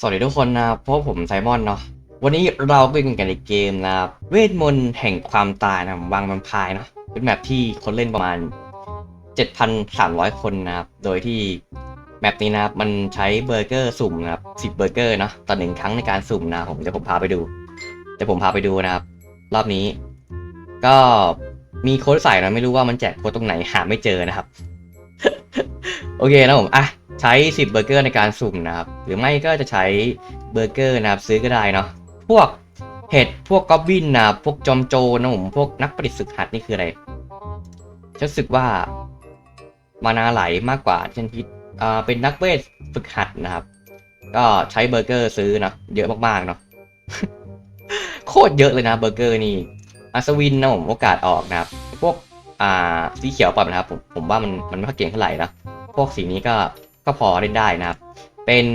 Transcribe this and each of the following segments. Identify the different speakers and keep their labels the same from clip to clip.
Speaker 1: สวัสดีทุกคนนะครับเพราะผมไซมอนเนาะ วันนี้เราก็อยู่กันในเกมนะเวทมนต์แห่งความตายนะวางมันพายเนาะเป็นแมปที่คนเล่นประมาณ 7,300 คนนะครับ โดยที่แมปนี้นะครับมันใช้เบอร์เกอร์สุ่มนะครับ 10 เบอร์เกอร์เนาะต่อหนึ่งครั้งในการสุ่มนะผมเดี๋ยวผมพาไปดูเดี๋ยวผมพาไปดูนะครับ รอบนี้ ก็มีโค้ดใส่นะไม่รู้ว่ามันแจกโค้ดตรงไหนหาไม่เจอนะครับ โอเคนะผมอะ ใช้ 10 เบอร์เกอร์ในการสุ่มนะครับ หรือไม่ก็จะใช้เบอร์เกอร์นะครับซื้อก็ได้เนาะพวกเห็ดพวกกอบบินนะพวกจอมโจนะผมพวกนักประดิษฐ์ฝึกหัดนี่คืออะไรจะรู้สึกว่ามานาไหลมากกว่าเช่นพิษอ่าเป็นนักเวทฝึกหัดนะครับ ก็ใช้เบอร์เกอร์ซื้อนะเยอะมากๆเนาะโคตรเยอะเลยนะเบอร์เกอร์นี่อัศวินนะผมโอกาสออกนะครับ พวกอ่าสีเขียวปล่อยนะครับผมผมว่ามันมันไม่ค่อยเก่งเท่าไหร่นะพวกสีนี้ก็ ก็พอเล่นได้นะครับ เป็น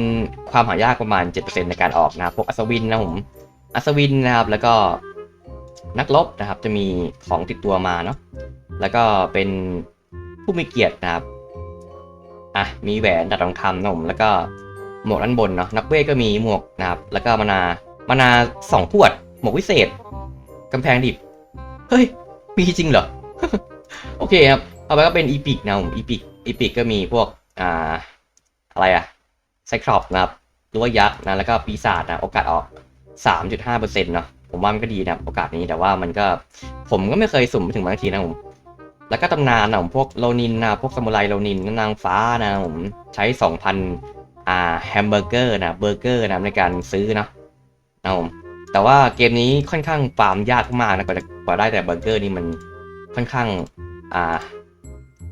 Speaker 1: ความหายากประมาณ 7%ในการออกนะพวกอัศวินนะผมอัศวินนะครับแล้วก็นักรบนะครับ จะมีของติดตัวมาเนาะแล้วก็เป็นผู้มีเกียรตินะครับอะมีแหวนดัดทองคำนะผมแล้วก็หมวกด้านบนเนาะนักเวทก็มีหมวกนะครับ แล้วก็มานามานาสองขวด หมวกวิเศษกำแพงดิบเฮ้ย มีจริงเหรอ โอเคครับต่อไปก็เป็นอีพิกนะผมอีพิกอีพิกก็มีพวกอ่า อะไรอะไซครอปนะครับหรือว่ายักษ์นะแล้วก็ปีศาจนะโอกาสออก 3.5%เนาะผมว่ามันก็ดีนะโอกาสนี้แต่ว่ามันก็ผมก็ไม่เคยสุ่มไปถึงบางทีนะผมแล้วก็ตำนานนะผมพวกโลนินนะพวกซามูไรโลนินนางฟ้านะผมใช้ 2,000อ่าแฮมเบอร์เกอร์นะเบอร์เกอร์นะในการซื้อเนาะนะผมแต่ว่าเกมนี้ค่อนข้างฟาร์มยากมากนะกว่าจะกว่าได้แต่เบอร์เกอร์นี่มันค่อนข้างอ่า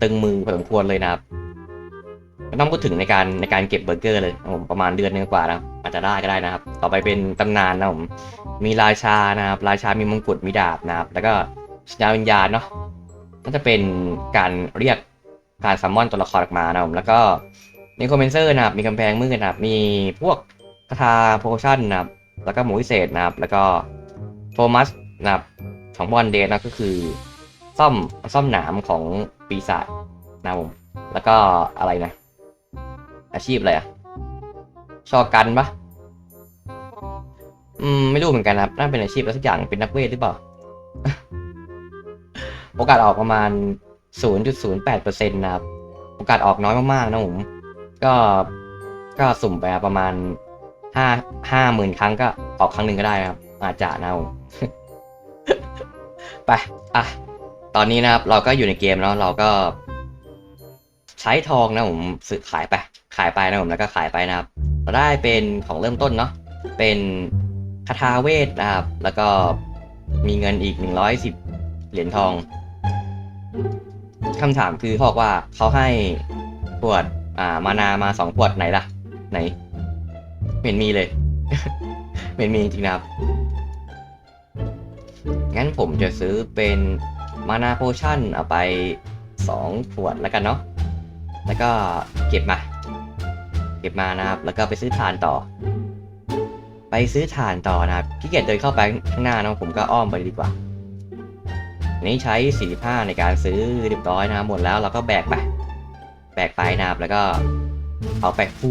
Speaker 1: ตึงมือพอสมควรเลยนะครับ ไม่ต้องพูดถึงในการในการเก็บเบอร์เกอร์เลยผมประมาณเดือนนึงกว่านะอาจจะได้ก็ได้นะครับ ต่อไปเป็นตำนานนะผมมีราชานะครับราชามีมงกุฎมีดาบนะครับ แล้วก็สัญญาวิญญาณเนาะน่าจะเป็นการเรียกการซัมมอนตัวละครออกมานะผมแล้วก็มีคอมเมนเซอร์นะครับมีกำแพงมืดนะครับมีพวกคาถาโพชั่นนะครับแล้วก็หมูวิเศษนะครับ แล้วก็โทมัสนะครับของบอลเดนนะก็คือซ่อมซ่อมหนามของปีศาจนะผมแล้วก็อะไรนะ อาชีพอะไรอะชอกันปะอืมไม่รู้เหมือนกันนะครับน่าเป็นอาชีพอะไรสักอย่างเป็นนักเวทหรือเปล่า โอกาสออกประมาณ 0.08%นะครับ โอกาสออกน้อยมากๆนะผม ก็ก็สุ่มไปประมาณห้าห้าหมื่นครั้งก็ออกครั้งหนึ่งก็ได้ครับ อาจจะนะผมไป อะ ตอนนี้นะครับ เราก็อยู่ในเกมแล้วเราก็ ใช้ทองนะผมซื้อขายไป ขายไปนะผมแล้วก็ขายไปนะครับเราได้เป็นของเริ่มต้นเนาะเป็นคาถาเวทนะครับ แล้วก็มีเงินอีก 110 เหรียญทองคำถามคือเขาบอกว่าเขาให้ขวดอ่ามานามาสองขวดไหนล่ะ ไหนเหม็นมีเลยเหม็นมีจริงนะครับ งั้นผมจะซื้อเป็นมานาโพชั่นเอาไป2ขวดแล้วกันเนาะ แล้วก็เก็บมา เก็บมานะครับ แล้วก็ไปซื้อถ่านต่อ ไปซื้อถ่านต่อนะครับขี้เกียจเดินเข้าไปข้างหน้าเนาะผมก็อ้อมไปดีกว่านี้ใช้45ในการซื้อเรียบร้อยนะครับหมดแล้วเราก็แบกไป แบกไปนะครับแล้วก็เอาไปฟู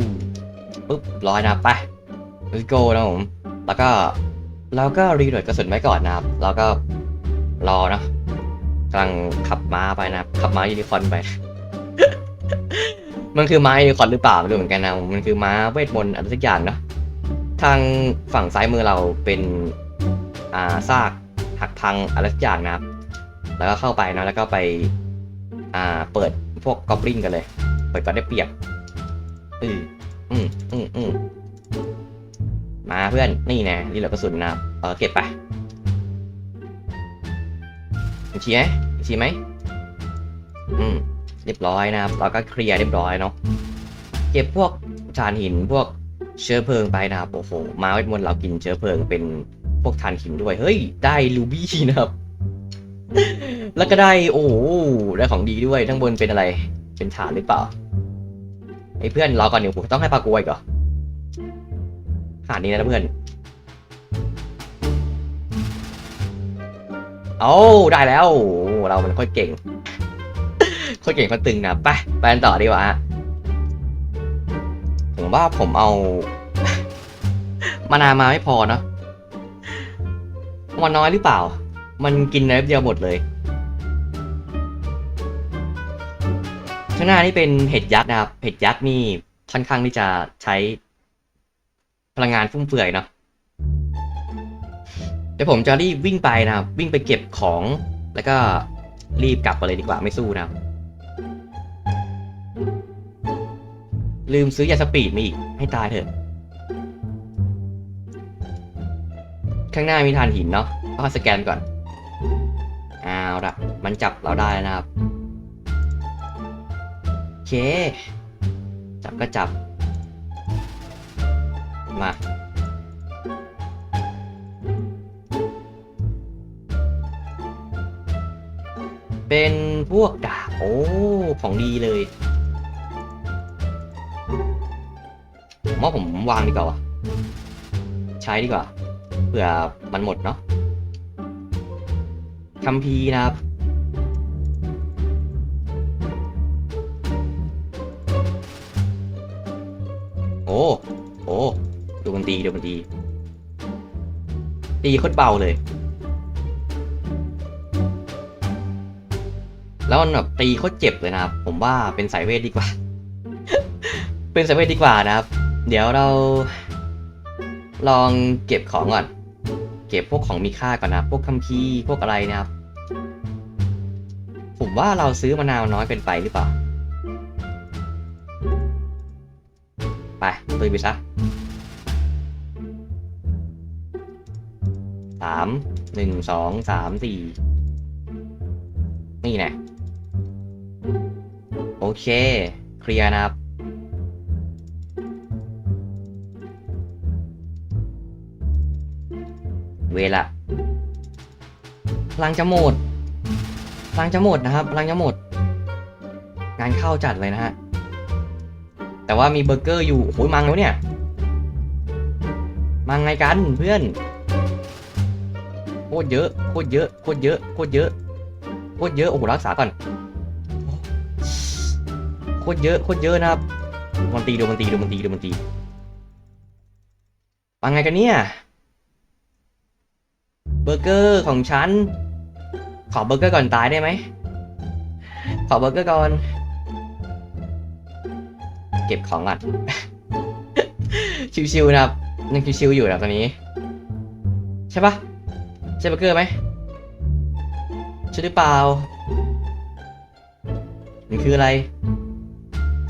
Speaker 1: ปุ๊บร้อยนะไป let's go นะผม แล้วก็เราก็รีโหลดกระสุนไว้ก่อนนะครับ แล้วก็รอนะกำลังขับม้าไปนะครับ ขับม้ายูนิคอนไป มันคือม้ายูนิคอร์นหรือเปล่าไม่รู้เหมือนกันนะ มันคือม้าเวทมนต์อะไรสักอย่างเนาะทางฝั่งซ้ายมือเราเป็นอ่าซากหักพังอะไรสักอย่างนะครับ แล้วก็เข้าไปนะแล้วก็ไปอ่าเปิดพวกกอบลินกันเลย เปิดก็ได้เปรียบอืมอืมอืมอืมมาเพื่อนนี่นะนี่เหลือกระสุนนะเออเก็บไปชี้ไหมชี้ไหมอืม เรียบร้อยนะครับ เราก็เคลียร์เรียบร้อยเนาะเก็บพวกถ่านหินพวกเชื้อเพลิงไปนะครับโอ้โหมาเวทมนต์เรากินเชื้อเพลิงเป็นพวกถ่านหินด้วย เฮ้ย ได้ลูบี้นะครับ แล้วก็ได้โอ้ได้ของดีด้วยทั้งบนเป็นอะไร เป็นฐานหรือเปล่าไอ้เพื่อนรอก่อนเดี๋ยวผมต้องให้ปลากรวยก่อนฐานนี้นะเพื่อนโอ้ได้แล้ว เรามันค่อยเก่ง ค่อยเก่งค่อยตึงนะไปไปกันต่อดีกว่าผมว่าผมเอา มานามาไม่พอเนาะมันน้อยหรือเปล่า มันกินในแป๊บเดียวหมดเลย ข้างหน้านี่เป็นเห็ดยักษ์นะครับ เห็ดยักษ์นี่ค่อนข้างที่จะใช้ พลังงานฟุ่มเฟือยเนาะเดี๋ยวผมจะรีบวิ่งไปนะครับ วิ่งไปเก็บของ แล้วก็รีบกลับไปเลยดีกว่าไม่สู้นะครับ ลืมซื้อยาสปีดมาอีก ให้ตายเถอะ ข้างหน้ามีฐานหินเนาะก็สแกนก่อนเอาละมันจับเราได้นะครับโอเค จับก็จับ มาเป็นพวกดาบโอ้ ของดีเลย ว่าผมวางดีกว่าวะใช้ดีกว่าเผื่อมันหมดเนาะคัมภีร์นะครับ โอ้โอ้ดูมันตีดูมันตีตีโคตรเบาเลย แล้วมันแบบตีโคตรเจ็บเลยนะครับ ผมว่าเป็นสายเวทดีกว่า เป็นสายเวทดีกว่านะครับ เดี๋ยวเรา ลองเก็บของก่อน เก็บพวกของมีค่าก่อนนะพวกคัมภีร์พวกอะไรนะครับ ผมว่าเราซื้อมะนาวน้อยเป็นไปหรือเปล่า ไปตุยไปซะสามหนึ่งสองสามสี่นี่น่โอเค เคลียร์นะครับ เวลาพลังจะหมดพลังจะหมดนะครับพลังจะหมด งานเข้าจัดเลยนะฮะ แต่ว่ามีเบอร์เกอร์อยู่โอ้ยมังแล้วเนี่ย มังไงกันเพื่อน โคตรเยอะ โคตรเยอะ โคตรเยอะ โคตรเยอะ โคตรเยอะ โอ้โหรักษาก่อน โคตรเยอะ โคตรเยอะนะครับมันตีดูมันตีดูมันตีดูมันตีมังไงกันเนี่ย บอร์เกอร์ของฉัน ขอเบอร์เกอร์ก่อนตายได้ไหม ขอเบอร์เกอร์ก่อน เก็บของก่อนชิวๆนะครับยังชิวๆอยู่นะตอนนี้ ใช่ปะใช่เบอร์เกอร์ไหมใช่หรือเปล่ามันคืออะไร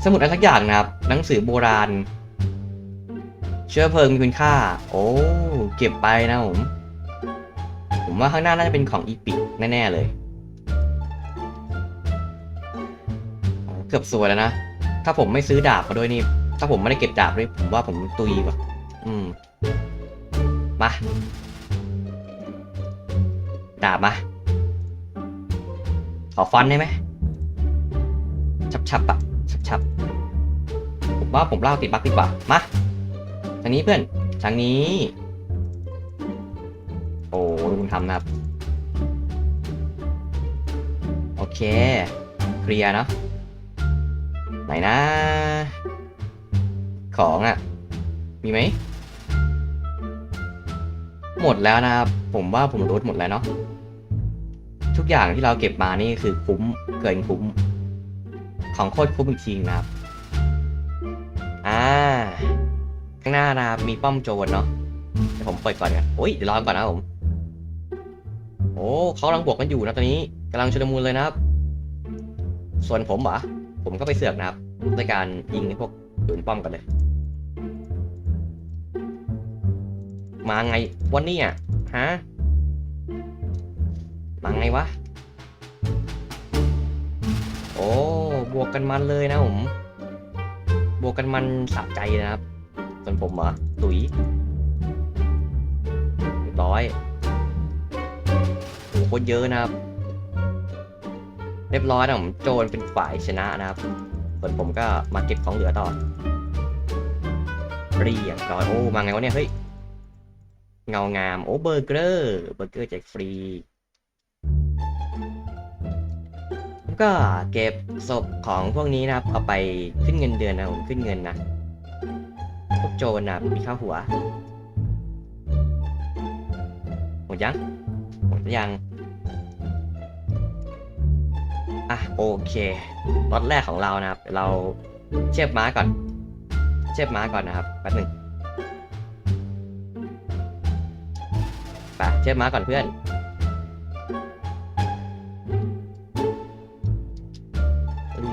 Speaker 1: สมุดอะไรสักอย่างนะครับ หนังสือโบราณ เชื้อเพลิงมีคุณค่า โอ้ เก็บไปนะผม ผมว่าข้างหน้าน่าจะเป็นของอีพิกแน่ๆเลย เกือบสวยแล้วนะ ถ้าผมไม่ซื้อดาบมาด้วยนี่ ถ้าผมไม่ได้เก็บดาบด้วยผมว่าผมตุยว่ะอืม มา ดาบมา ขอฟันได้ไหม ชับๆอะชับๆผมว่าผมเล่าติดบักดีกว่า มาทางนี้เพื่อนทางนี้ ทำนะครับ โอเค เคลียร์เนาะไหนนะ ของอะ่ะ มีไหม หมดแล้วนะครับ ผมว่าผมรูดหมดแล้วเนาะทุกอย่างที่เราเก็บมานี่คือคุ้มเกินคุ้ม ของโคตรคุ้มจริงๆนะครับ อ่า ข้างหน้านะครับมีป้อมโจรเนาะเดี๋ยวผมเปิดก่อนกันโอ้ยเดี๋ยวรอก่อนนะผม อ้เขากำลังบวกกันอยู่นะตอนนี้กำลังชุลมุนเลยนะครับ ส่วนผมเหรอผมก็ไปเสือกนะครับด้วยการยิงพวกตุนป้อมกันเลย มาไงวันนี้อะฮะมาไงวะ โอ้บวกกันมันเลยนะผม บวกกันมันสะใจนะครับ ส่วนผมเหรอตุยเรียร้อย โคตรเยอะนะครับ เรียบร้อยนะผมโจรเป็นฝ่ายชนะนะครับ ส่วนผมก็มาเก็บของเหลือต่อเรียบร้อยโอ้มาไงวะเนี่ยเฮ้ยเงางามโอ้เบอร์เกอร์เบอร์เกอร์แจกฟรีก็เก็บศพของพวกนี้นะครับ เอาไปขึ้นเงินเดือนนะผมขึ้นเงินนะพวกโจรนะมีค่าวหัวยังหมดยัง อะโอเครถแรกของเรานะครับเราเทียบม้าก่อนเทียบม้าก่อนนะครับแป๊บหนึ่งไปเทียบม้าก่อนเพื่อน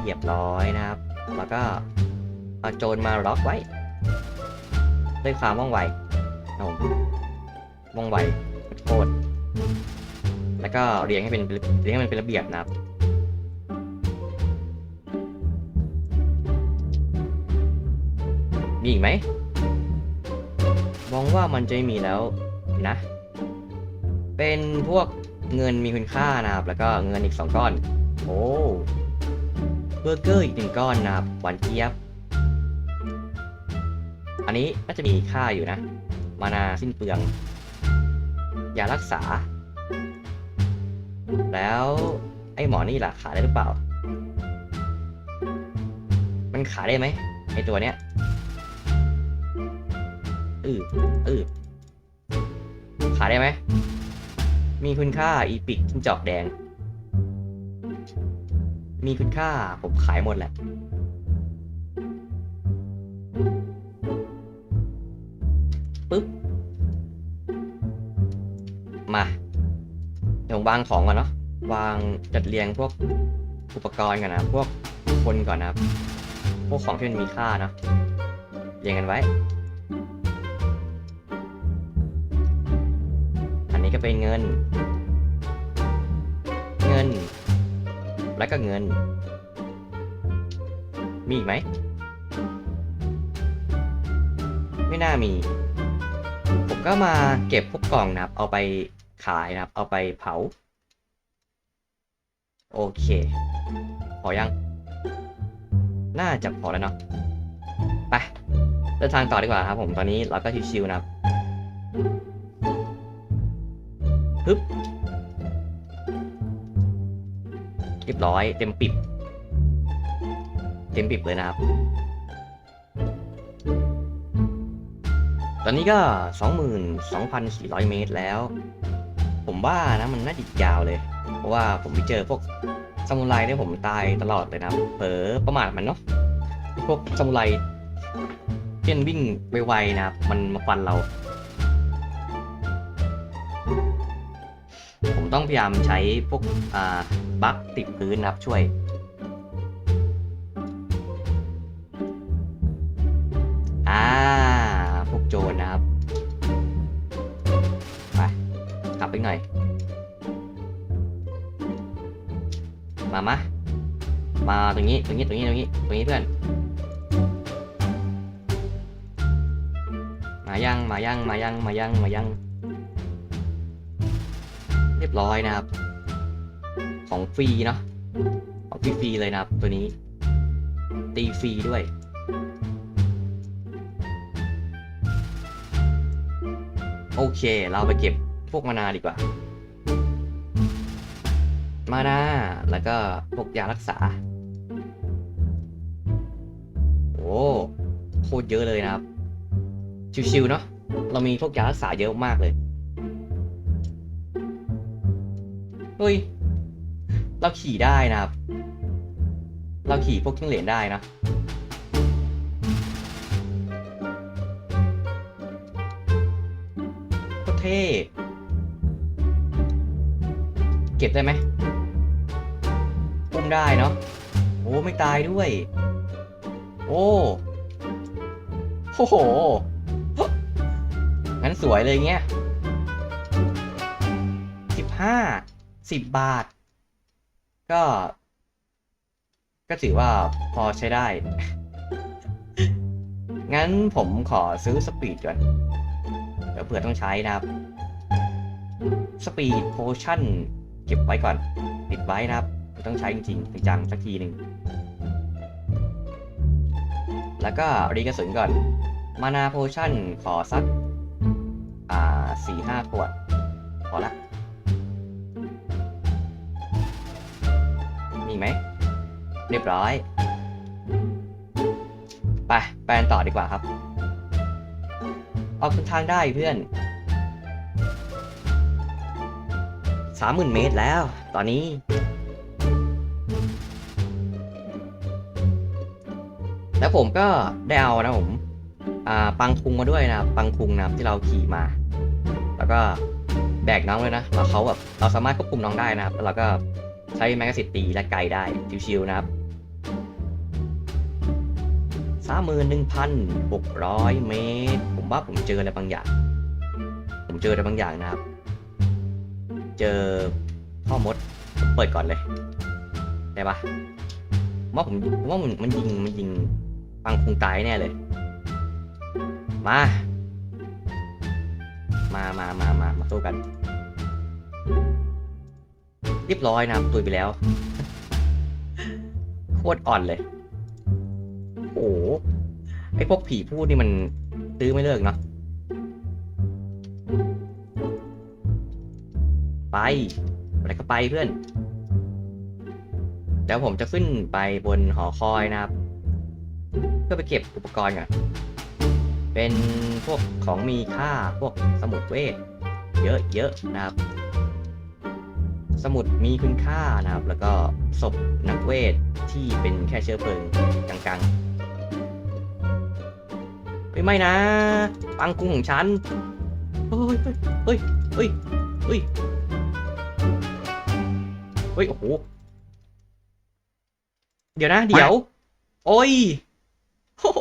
Speaker 1: เรียบร้อยนะครับ แล้วก็เอาโจรมาล็อกไว้ ด้วยความว่องไวเอาว่องไวโคตรแล้วก็เรียงให้เป็นเรียงให้มันเป็นระเบียบนะครับ มีอีกไหมมองว่ามันจะไม่มีแล้วนะ เป็นพวกเงินมีคุณค่านะครับ แล้วก็เงินอีกสองก้อน โอ้เบอร์เกอร์อีกหนึ่งก้อนนะครับหวานเจี๊ยบ อันนี้น่าจะมีค่าอยู่นะ มานาสิ้นเปลืองยารักษา แล้วไอ้หมอนี่ล่ะขายได้หรือเปล่า มันขายได้ไหมไอ้ตัวเนี้ย อืออือขายได้ไหม มีคุณค่าอีปิกจิ้งจอกแดง มีคุณค่าผมขายหมดแหละ ปึ๊บ มา เดี๋ยวผมวางของก่อนเนาะ วางจัดเรียงพวกอุปกรณ์ก่อนนะ พวกคนก่อนนะ พวกของที่มันมีค่าเนาะเรียงกันไว้ นี้ก็เป็นเงิน เงิน แล้วก็เงิน มีอีกไหม ไม่น่ามี ผมก็มาเก็บพวกกล่องนะครับ เอาไปขายนะครับ เอาไปเผา โอเค พอยัง น่าจะพอแล้วเนาะ ไป เดินทางต่อดีกว่าครับผม ตอนนี้เราก็ชิวๆนะครับ ฮึบเรียบร้อย เต็มปิบเต็มปิบเลยนะครับ ตอนนี้ก็ 22,400 เมตรแล้ว ผมว่านะมันน่าจะอีกยาวเลย เพราะว่าผมไปเจอพวกซามูไรเนี่ยผมตายตลอดเลยนะเผลอประมาทมันเนาะพวกซามูไรเช่นวิ่งไวๆนะครับ มันมาฟันเรา ผมต้องพยายามใช้พวกบัคติดพื้นนะครับช่วย อ่า พวกโจรนะครับ ไปขับไปหน่อย มามามาตรงนี้ ตรงนี้ ตรงนี้ ตรงนี้ ตรงนี้เพื่อน มายัง มายัง มายัง มายัง มายัง เรียบร้อยนะครับ ของฟรีเนาะของฟรีๆเลยนะครับ ตัวนี้ ตีฟรีด้วยโอเค เราไปเก็บพวกมานาดีกว่า มานา แล้วก็พวกยารักษา โอ้โคตรเยอะเลยนะครับ ชิวๆเนาะ เรามีพวกยารักษาเยอะมากเลย เฮ้ย เราขี่ได้นะครับ เราขี่พวกจิ้งเหลนได้นะ โคตรเท่ เก็บได้ไหมอุ้มได้เนาะ โอ้ ไม่ตายด้วย โอ้โอ้โห งั้นสวยเลยเงี้ยสิบห้า สิบบาท ก็ ก็ถือว่าพอใช้ได้ งั้นผมขอซื้อสปีดก่อน เดี๋ยวเผื่อต้องใช้นะครับ สปีดโพชั่นเก็บไว้ก่อน ติดไว้นะครับ ต้องใช้จริงๆจังๆสักทีหนึ่ง แล้วก็รีกระสุนก่อน มานาโพชั่นขอสัก อ่าสี่ห้าขวด พอละ มีไหม เรียบร้อย ไป ไปกันต่อดีกว่าครับ ออกเดินทางได้เพื่อนสามหมื่นเมตรแล้ว ตอนนี้ แล้วผมก็ได้เอานะผมปังคุงมาด้วยนะปังคุงนะครับที่เราขี่มา แล้วก็แบกน้องเลยนะแล้วเขาแบบเราสามารถควบคุมน้องได้นะครับแล้วเราก็ ใช้แมกกาซิตตีและไกลได้ ชิวๆนะครับสามหมื่นหนึ่งพันหกร้อยเมตร ผมว่าผมเจออะไรบางอย่าง ผมเจออะไรบางอย่างนะครับ เจอพ่อมดผมเปิดก่อนเลยได้ปะว่าผมว่ามันมันยิงมันยิงปังคงตายแน่เลย มา มามามามามาสู้กัน เรียบร้อยนะครับตุยไปแล้ว โคตรอ่อนเลย โอ้โหไอพวกผีพูดนี่มันตื้อไม่เลิกเนาะไปอะไรก็ไปเพื่อนเดี๋ยวผมจะขึ้นไปบนหอคอยนะครับ เพื่อไปเก็บอุปกรณ์ก่อนเป็นพวกของมีค่าพวกสมุดเวท เยอะๆนะครับ สมุดมีคุณค่านะครับ แล้วก็ศพนักเวทที่เป็นแค่เชื้อเพลิงกลางๆไม่ไม่นะ ปังกุ้งของฉัน เฮ้ย เฮ้ย เฮ้ย เฮ้ย เฮ้ย โอ้โห เดี๋ยวนะ เดี๋ยว โอ้ย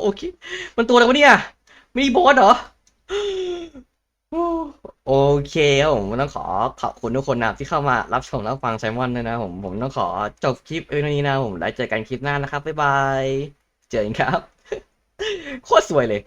Speaker 1: โอเค มันตัวอะไรวะเนี่ยมินิบอสเหรอ โอเคครับผมต้องขอขอบคุณทุกคนนะครับที่เข้ามารับชมรับฟังไซมอนด้วยนะผมผมต้องขอจบคลิปเอนนี้นะผมแล้วเจอกันคลิปหน้านะครับบ๊ายบายเจอกันครับ โคตรสวยเลย